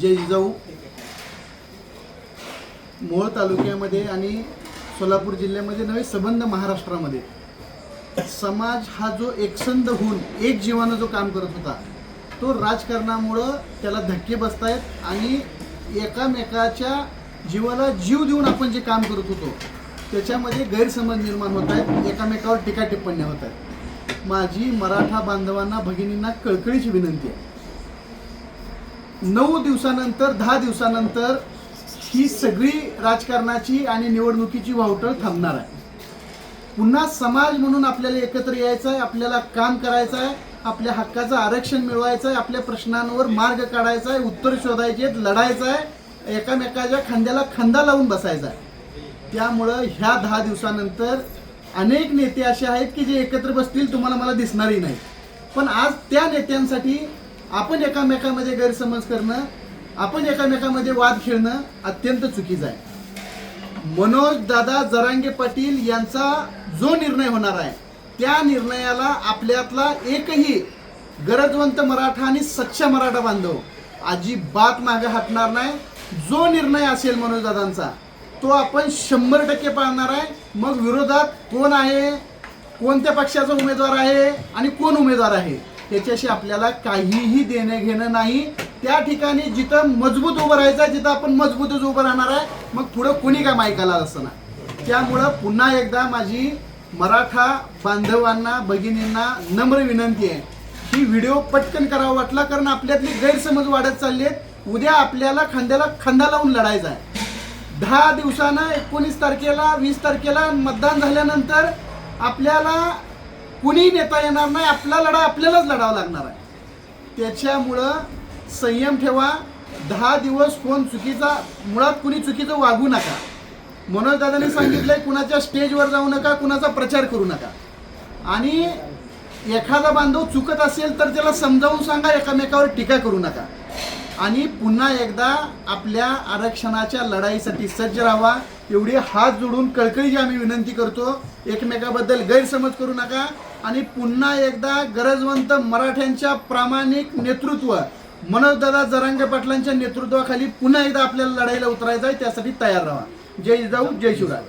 जय जिजाऊ. मोहोळ तालुक्यामध्ये आणि सोलापूर जिल्ह्यामध्ये नव्हे संबंध महाराष्ट्रामध्ये. समाज हा जो एकसंध होऊन एक जीवानं जो काम करत होता तो राजकारणामुळं त्याला धक्के बसतायत आणि एकामेकाच्या जीवाला जीव देऊन आपण जे काम करत होतो त्याच्यामध्ये गैरसमज निर्माण होत आहेत एकामेकावर टीका टिप्पण्या होत आहेत माझी मराठा बांधवांना भगिनींना कळकळीची विनंती आहे. नऊ दिवसानंतर दहा दिवसानंतर ही सगळी राजकारणाची आणि निवडणुकीची वावटळ थांबणार आहे. पुन्हा समाज म्हणून आपल्याला एकत्र यायचं आहे आपल्याला काम करायचं आहे आपल्या हक्काचं आरक्षण मिळवायचं आहे आपल्या प्रश्नांवर मार्ग काढायचा आहे उत्तर शोधायचे आहेत लढायचं आहे एकामेकाच्या खांद्याला खांदा लावून बसायचा आहे त्यामुळं ह्या दहा दिवसानंतर अनेक नेते असे आहेत की जे एकत्र बसतील तुम्हाला मला दिसणारही नाही पण आज त्या नेत्यांसाठी आपण एकामेकामध्ये गैरसमज करणं आपण एकामेकामध्ये वाद खेळणं अत्यंत चुकीचं आहे. मनोज दादा जरांगे पाटील यांचा जो निर्णय होणार आहे त्या निर्णयाला आपल्यातला एकही गरजवंत मराठा आणि सच्चा मराठा बांधव अजिबात मागे हटणार नाही. जो निर्णय असेल मनोज दादांचा तो आपण शंभर टक्के पाळणार आहे. मग विरोधात कोण आहे कोणत्या पक्षाचा उमेदवार आहे आणि कोण उमेदवार आहे? त्याच्याशी आपल्याला काहीही देणं घेणं नाही. त्या ठिकाणी जिथं मजबूत उभं राहायचं आहे, जिथं आपण मजबूतच उभं राहणार आहे मग पुढं कोणी काय मायकाला असं ना त्यामुळं पुन्हा एकदा माझी मराठा बांधवांना भगिनींना नम्र विनंती आहे ही व्हिडिओ पटकन करावा वाटला कारण आपल्यातली गैरसमज वाढत चालली आहेत. उद्या आपल्याला खांद्याला खांदा लावून लढायचा आहे. दहा दिवसानं एकोणीस तारखेला वीस तारखेला मतदान झाल्यानंतर आपल्याला कुणी नेता येणार नाही आपला लढा आपल्यालाच लढावा लागणार आहे. त्याच्यामुळं संयम ठेवा दहा दिवस कोण चुकीचा मुळात कुणी चुकीचं वागू नका. मनोज दादांनी सांगितलंय कुणाच्या स्टेजवर जाऊ नका कुणाचा प्रचार करू नका. आणि एखादा बांधव चुकत असेल तर त्याला समजावून सांगा एकामेकावर टीका करू नका. आणि पुन्हा एकदा आपल्या आरक्षणाच्या लढाईसाठी सज्ज राहावा. एवढी हात जोडून कळकळीची आम्ही विनंती करतो. एकमेकाबद्दल गैरसमज करू नका. आणि पुन्हा एकदा गरजवंत मराठ्यांच्या प्रामाणिक नेतृत्व मनोजदादा जरांगे पाटलांच्या नेतृत्वाखाली पुन्हा एकदा आपल्याला लढाईला उतरायचं आहे त्यासाठी तयार राहा. जय जाऊ जय शिवराय.